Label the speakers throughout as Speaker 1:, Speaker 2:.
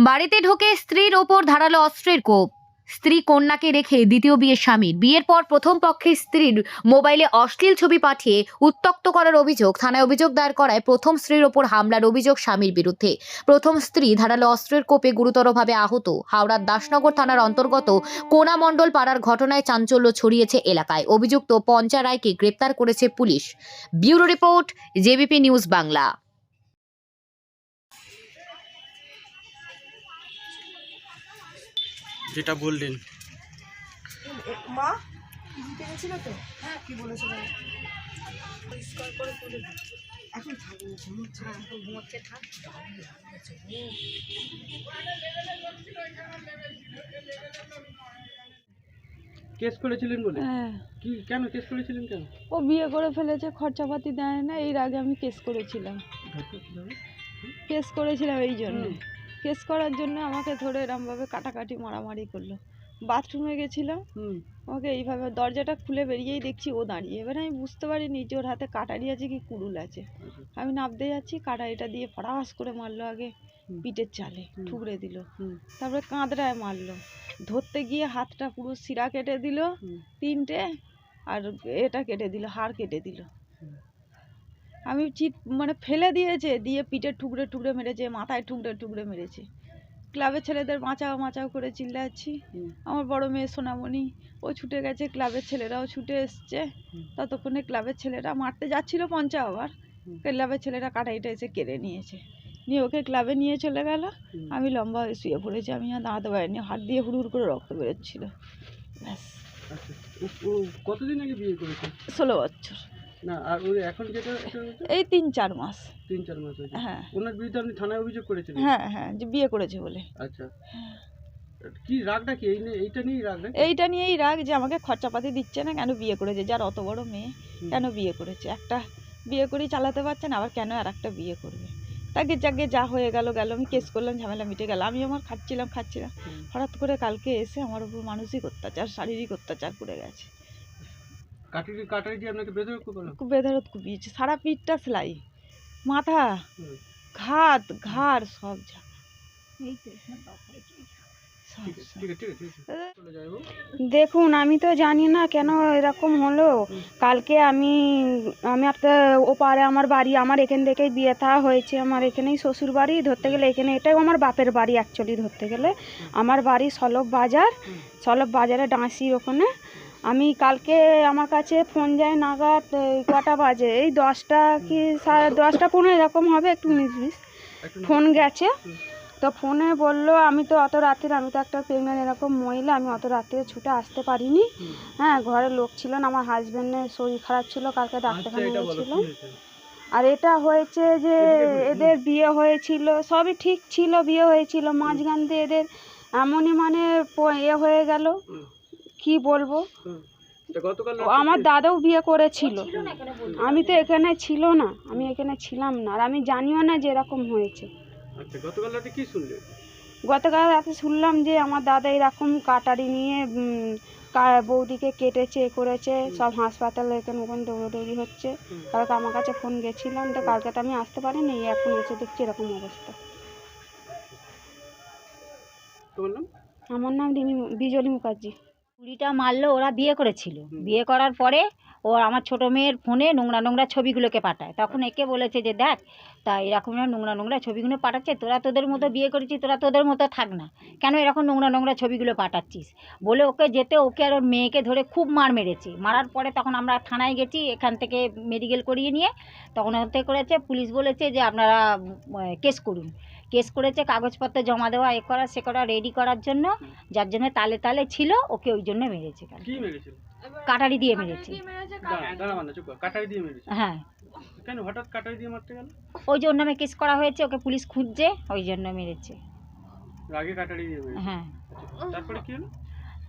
Speaker 1: বাড়িতে ঢোকে স্ত্রীর ওপর ধারালো অস্ত্রের কোপ। স্ত্রী কন্যাকে রেখে দ্বিতীয় বিয়ের স্বামীর বিয়ের পর প্রথম পক্ষের স্ত্রীর মোবাইলে অশ্লীল ছবি পাঠিয়ে উত্তক্ত করার অভিযোগ থানায় অভিযোগ দায়ের করায় প্রথম স্ত্রীর ওপর হামলার অভিযোগ স্বামীর বিরুদ্ধে। প্রথম স্ত্রী ধারালো অস্ত্রের কোপে গুরুতরভাবে আহত। হাওড়ার দাসনগর থানার অন্তর্গত কোনামণ্ডল পাড়ার ঘটনায় চাঞ্চল্য ছড়িয়েছে এলাকায়। অভিযুক্ত পঞ্চা রায়কে গ্রেপ্তার করেছে police. Bureau report JBP news Bangla.
Speaker 2: যেটা বললেন।
Speaker 3: মা দিতে গেছিল তো? হ্যাঁ কি বলেছিল পরিষ্কার করে তুলে দিই। এখন থাকব ঘুমোচ্ছে থাক।
Speaker 2: কেস করেছিলেন বলে?
Speaker 4: হ্যাঁ।
Speaker 2: কি কেন কেস করেছিলেন কেন?
Speaker 4: ও বিয়ে করে ফেলেছে খরচাপাতি দেয় না এর আগে আমি কেস করেছিলাম। কেস করেছিলাম এই জন্য। কেস করার জন্য আমাকে ধরে এরমভাবে কাটাকাটি মারামারি করল। বাথরুমে গেছিলাম। আমাকে এইভাবে দরজাটা খুলে বেরিয়েই দেখছি ও দাঁড়িয়ে। এবার আমি বুঝতে পারিনি যে ওর হাতে কাটারি আছে কি কুড়ুল আছে। আমি নামতে যাচ্ছি কাটারিটা দিয়ে ফরাস করে মারলো আগে। পিঠের চালে। ঠুকরে দিল। তারপরে কাঁদরায় মারলো। ধরতে গিয়ে হাতটা পুরো শিরা কেটে দিল তিনটে আর এটা কেটে দিল হাড় কেটে দিল। আমি চিট মানে ফেলে দিয়েছে দিয়ে পিঠে টুকরে টুকরে মেরেছে মাথায় টুকরে টুকরে মেরেছে। ক্লাবের ছেলেদের বাঁচাও বাঁচাও করে চিল্লাচ্ছি। আমার বড় মেয়ে সোনামণি ও ছুটে গেছে ক্লাবের ছেলেরাও ছুটে এসছে। ততক্ষণে ক্লাবের ছেলেরা মারতে যাচ্ছিল পঞ্চা আবার। ক্লাবের ছেলেরা কাটাইটা এসে কেড়ে নিয়েছে। নিয়ে ওকে ক্লাবে নিয়ে চলে গেল। আমি লম্বা হয়ে শুয়ে পড়েছি আমি আর দাঁড়াতে পারিনি হাত দিয়ে হুড় হুড় করে রক্ত বেরোচ্ছিল। ব্যাস।
Speaker 2: আচ্ছা কতদিন আগে বিয়ে করেছে?
Speaker 4: ষোলো বছর।
Speaker 2: না আর এখন যেটা
Speaker 4: এই তিন চার মাস।
Speaker 2: তিন চার মাস হয়েছে।
Speaker 4: হ্যাঁ।
Speaker 2: ওনার বিরুদ্ধে আপনি থানায় অভিযোগ
Speaker 4: হ্যাঁ হ্যাঁ যে বিয়ে করেছে বলে।
Speaker 2: আচ্ছা। কি রাগটা কি এই এইটা নিয়েই রাগ?
Speaker 4: এইটা নিয়েই রাগ যে আমাকে খরচাপাতি দিচ্ছে না কেন বিয়ে করেছে? যার অত বড় মেয়ে কেন বিয়ে করেছে? একটা বিয়ে করেই চালাতে পারছে না আবার কেন আর একটা বিয়ে করবে? তাকে যাকে যা হয়ে গেল গেল আমি কেস করলাম ঝামেলা মিটে গেল। আমি আমার খাচ্ছিলাম খাচ্ছিলাম। হঠাৎ করে কালকে এসে আমার উপর মানসিক অত্যাচার শারীরিক অত্যাচার করে গেছে।
Speaker 2: কাটারি কাটারি দিয়ে আপনাকে
Speaker 4: কুপিয়েছে সারা পিঠটা সেলাই। মাথা। ঘাত ঘাড় সব যা। সব
Speaker 2: ঠিক আছে
Speaker 4: সব।
Speaker 2: ঠিক আছে ঠিক আছে ঠিক আছে। চলে যাব
Speaker 5: দেখুন আমি তো জানি না কেন এরকম হলো। কালকে আমি আমি একটা ওপারে আমার বাড়ি আমার এখান থেকেই বিয়ে থা হয়েছে। আমার এখানেই শ্বশুর বাড়ি ধরতে গেলে এখানে এটাই আমার বাপের বাড়ি অ্যাকচুয়ালি ধরতে গেলে। আমার বাড়ি সলভ বাজার সলভ বাজারে ডাঁসির ওখানে। আমি কালকে আমার কাছে ফোন যায় নাগাদ কটা বাজে এই দশটা কি সাড়ে দশটা পনেরো এরকম হবে একটু বিশ ফোন গেছে তো ফোনে বলল আমি তো অত রাত্রে আমি তো একটা প্রেগনেন্ট এরকম মহিলা আমি অত রাত্রে ছুটে আসতে পারিনি। হ্যাঁ ঘরে লোক ছিল না আমার হাজবেন্ডের শরীর খারাপ ছিল কালকে
Speaker 2: আচ্ছা
Speaker 5: ডাক্তারখানা গেছিল
Speaker 2: হয়েছে?
Speaker 5: আর এটা হয়েছে যে। এদের বিয়ে হয়েছিল সবই ঠিক ছিল বিয়ে হয়েছিল মাঝখান দিয়ে এদের এমনই মানে এ হয়ে গেল। কি বলব? আমার দাদাও বিয়ে করেছিল। আমি তো এখানে ছিল না আমি এখানে ছিলাম না আর আমি জানিও না যে এরকম হয়েছে।
Speaker 2: আচ্ছা গতকাল রাতে কি শুনলে?
Speaker 5: গতকাল রাতে শুনলাম যে আমার দাদা এরকম কাটারি নিয়ে কা- বৌদিকে কেটেছে এ করেছে সব হাসপাতালে এখানে ওখানে দৌড়াদৌড়ি হচ্ছে। কালকে আমার কাছে ফোন গেছিলাম তো কালকে তো আমি আসতে পারিনি এখন এসে দেখছি এরকম অবস্থা। আমার নাম রিমি বিজলি মুখার্জি।
Speaker 6: কুড়িটা মারলো ওরা বিয়ে করেছিল। বিয়ে করার পরে ও আমার ছোটো মেয়ের ফোনে নোংরা নোংরা ছবিগুলোকে পাঠায়। তখন একে বলেছে যে দেখ তা এরকম নোংরা নোংরা ছবিগুলো পাঠাচ্ছে তোরা তোদের মতো বিয়ে করেছিস তোরা তোদের মতো থাক না। কেন এরকম নোংরা নোংরা ছবিগুলো পাঠাচ্ছিস? বলে ওকে যেতে ওকে আর ওর মেয়েকে ধরে খুব মার মেরেছে। মারার পরে তখন আমরা থানায় গেছি এখান থেকে মেডিকেল করিয়ে নিয়ে। তখন ওতে করেছে পুলিশ বলেছে যে আপনারা কেস করুন। কেস করেছে কাগজপত্র জমা দেওয়া এ করা সে করা রেডি করার জন্য যার জন্য তালে তালে ছিল ওকে ওই জন্য মেরেছে কাটারি দিয়ে মেরেছে। হ্যাঁ।
Speaker 2: কেন হঠাৎ কাটারি দিয়ে মারতে গেল?
Speaker 6: ওই যে ওর নামে কেস করা হয়েছে ওকে পুলিশ খুঁজছে ওই জন্য মেরেছে। হ্যাঁ।
Speaker 2: তারপরে কি হলো?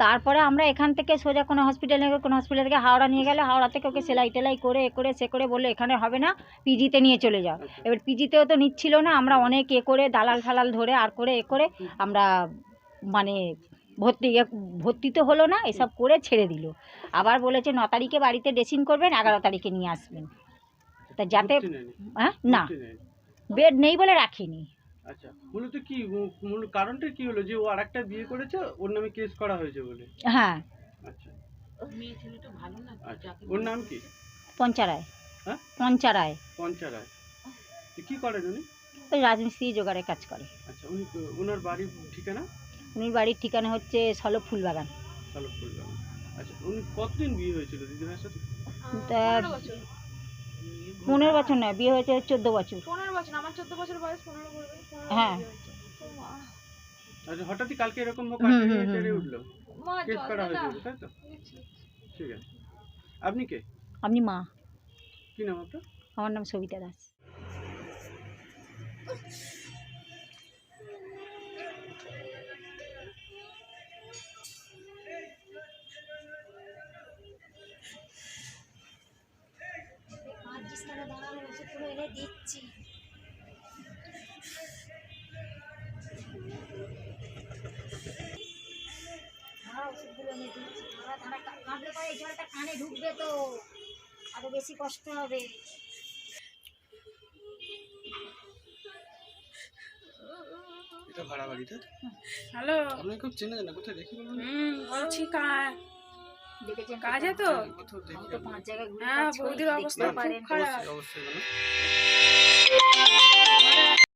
Speaker 6: তারপরে আমরা এখান থেকে সোজা কোনো হসপিটালে কোনো হসপিটাল থেকে হাওড়া নিয়ে গেলে হাওড়া থেকে ওকে সেলাই টেলাই করে এ করে সে করে বলল এখানে হবে না পিজিতে নিয়ে চলে যাও।
Speaker 2: আচ্ছা।
Speaker 6: এবার পিজিতেও তো নিচ্ছিল না আমরা অনেক এ করে দালাল ফালাল ধরে আর করে এ করে আমরা মানে ভর্তি ভর্তি তো হলো না এসব করে ছেড়ে দিল। আবার বলেছে ন তারিখে বাড়িতে ড্রেসিং করবেন এগারো তারিখে নিয়ে আসবেন। তা যাতে হ্যাঁ? না। বেড নেই বলে রাখিনি।
Speaker 2: আচ্ছা মূলত কি মূল কারণটা কি হলো যে ও আরেকটা বিয়ে করেছে ওর নামে কেস করা হয়েছে বলে?
Speaker 6: হ্যাঁ।
Speaker 2: আচ্ছা। আচ্ছা ওর নাম কি?
Speaker 6: পঞ্চারায়
Speaker 2: হ্যাঁ?
Speaker 6: পঞ্চারায়
Speaker 2: পঞ্চারায় কি করেন উনি?
Speaker 6: ওই রাজমিস্ত্রি জোগাড়ে কাজ করে।
Speaker 2: আচ্ছা উনি তো- ওনার বাড়ির ঠিকানা?
Speaker 6: উনি বাড়ির ঠিকানা হচ্ছে সলভ ফুলবাগান।
Speaker 2: চালক করলাম আচ্ছা উনি কতদিন বিয়ে হয়েছিল দিদিভাইয়ের সাথে?
Speaker 6: তা পনেরো বছর নয় বিয়ে হয়েছে চোদ্দ বছর।
Speaker 3: পনেরো বছর আমার চোদ্দ বছর বয়স পনেরো করবে
Speaker 6: হ্যাঁ।
Speaker 2: আচ্ছা হঠাৎই কালকে এরকম। উঠল।
Speaker 3: মা
Speaker 2: কেস করা হয়েছিল তাই তো? ঠিক আছে। আপনি কে?
Speaker 6: আপনি মা।
Speaker 2: কি নাম আপনার?
Speaker 6: আমার নাম সবিতা দাস।
Speaker 7: কানে ঢুকবে তো। আরও বেশি কষ্ট হবে।
Speaker 2: এটা ভাড়া বাড়িটা?
Speaker 3: হ্যালো।
Speaker 2: আপনি খুব চেনা জানা কোথায় দেখি বলুন?
Speaker 3: হুম বলছি কা- কাজে তো?
Speaker 7: তো পাঁচ জায়গায় ঘুরে
Speaker 3: হ্যাঁ বৌদির অবস্থা খুব
Speaker 7: পারেন।
Speaker 3: খারাপ।
Speaker 2: অবশ্যই অবশ্যই